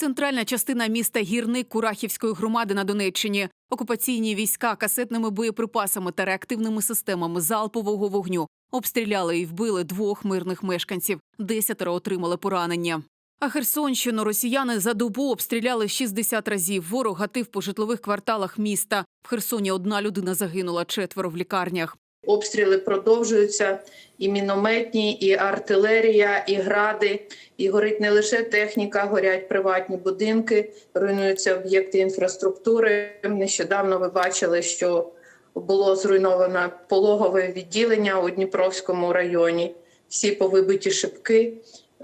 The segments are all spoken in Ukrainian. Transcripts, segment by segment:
Центральна частина міста Гірник Курахівської громади на Донеччині. Окупаційні війська касетними боєприпасами та реактивними системами залпового вогню обстріляли і вбили двох мирних мешканців. Десятеро отримали поранення. А Херсонщину росіяни за добу обстріляли 60 разів. Ворог гатив по житлових кварталах міста. В Херсоні одна людина загинула, четверо в лікарнях. Обстріли продовжуються і мінометні, і артилерія, і гради. І горить не лише техніка, горять приватні будинки, руйнуються об'єкти інфраструктури. Нещодавно ви бачили, що було зруйновано пологове відділення у Дніпровському районі. Всі повибиті шибки.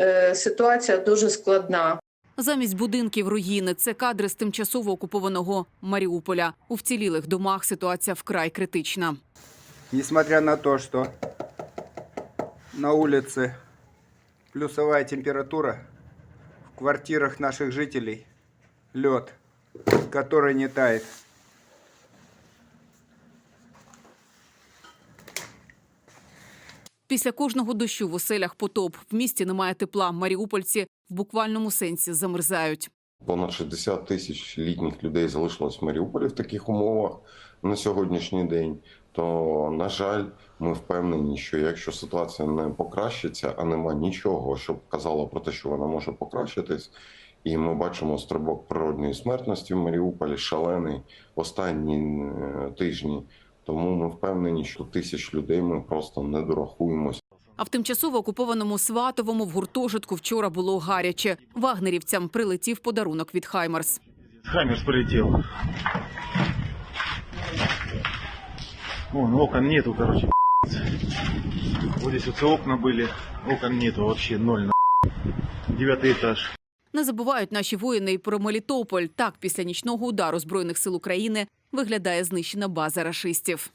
Е, Ситуація дуже складна. Замість будинків руїни це кадри з тимчасово окупованого Маріуполя. У вцілілих домах ситуація вкрай критична. Несмотря на то, что на улице плюсовая температура, в квартирах наших жителей лед, который не тает. Після кожного дощу в оселях потоп. В місті немає тепла. Маріупольці в буквальному сенсі замерзають. Понад 60 тисяч літніх людей залишилось в Маріуполі в таких умовах на сьогоднішній день. То, на жаль, ми впевнені, що якщо ситуація не покращиться, а нема нічого, щоб казало про те, що вона може покращитись, і ми бачимо стрибок природної смертності в Маріуполі шалений останні е, тижні. Тому ми впевнені, що тисяч людей ми просто не дорахуємося. А в тимчасово окупованому Сватовому в гуртожитку вчора було гаряче. Вагнерівцям прилетів подарунок від Хаймерс. Хаммерс полетел. Вон, окон нету, короче. Вот здесь вот все окна были, окон нету вообще, ноль. на. Девятый этаж. Не забувають наші воїни і про Мелітополь. Так, після нічного удару збройних сил України виглядає знищена база рашистів.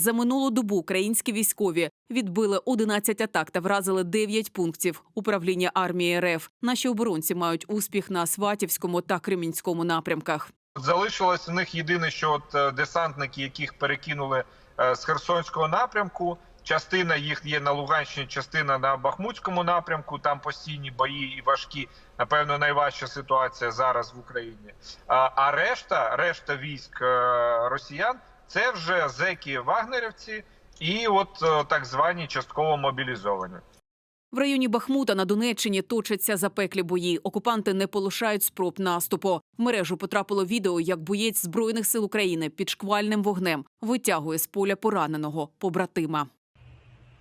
За минулу добу українські військові відбили 11 атак та вразили 9 пунктів управління армії РФ. Наші оборонці мають успіх на Сватівському та Кремінському напрямках. Залишилось у них єдине, що от е, десантники, яких перекинули е, з Херсонського напрямку. Частина їх є на Луганщині, частина на Бахмутському напрямку. Там постійні бої і важкі. Напевно, найважча ситуація зараз в Україні. А, а решта, решта військ е, росіян, це вже зеки вагнерівці і от е, так звані частково мобілізовані. В районі Бахмута на Донеччині точаться запеклі бої. Окупанти не полишають спроб наступу. В мережу потрапило відео, як боєць збройних сил України під шквальним вогнем витягує з поля пораненого побратима.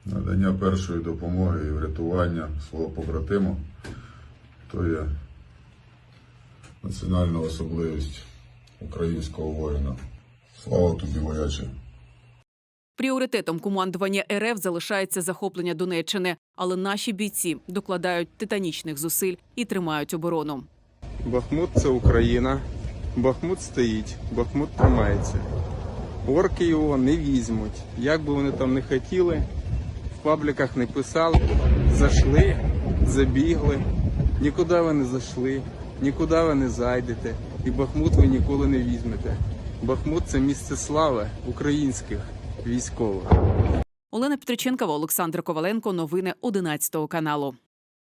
надання першої допомоги і врятування свого побратима то є національна особливість українського воїна. Слава тобі, вояче! Пріоритетом командування РФ залишається захоплення Донеччини, але наші бійці докладають титанічних зусиль і тримають оборону. Бахмут це Україна. Бахмут стоїть, Бахмут тримається. Орки його не візьмуть. Як би вони там не хотіли, в пабліках не писали. Зайшли, забігли, нікуди ви не зайшли, нікуди ви не зайдете. І Бахмут ви ніколи не візьмете. Бахмут це місце слави українських військових. Олена Петриченкова, Олександр Коваленко. Новини 11 каналу.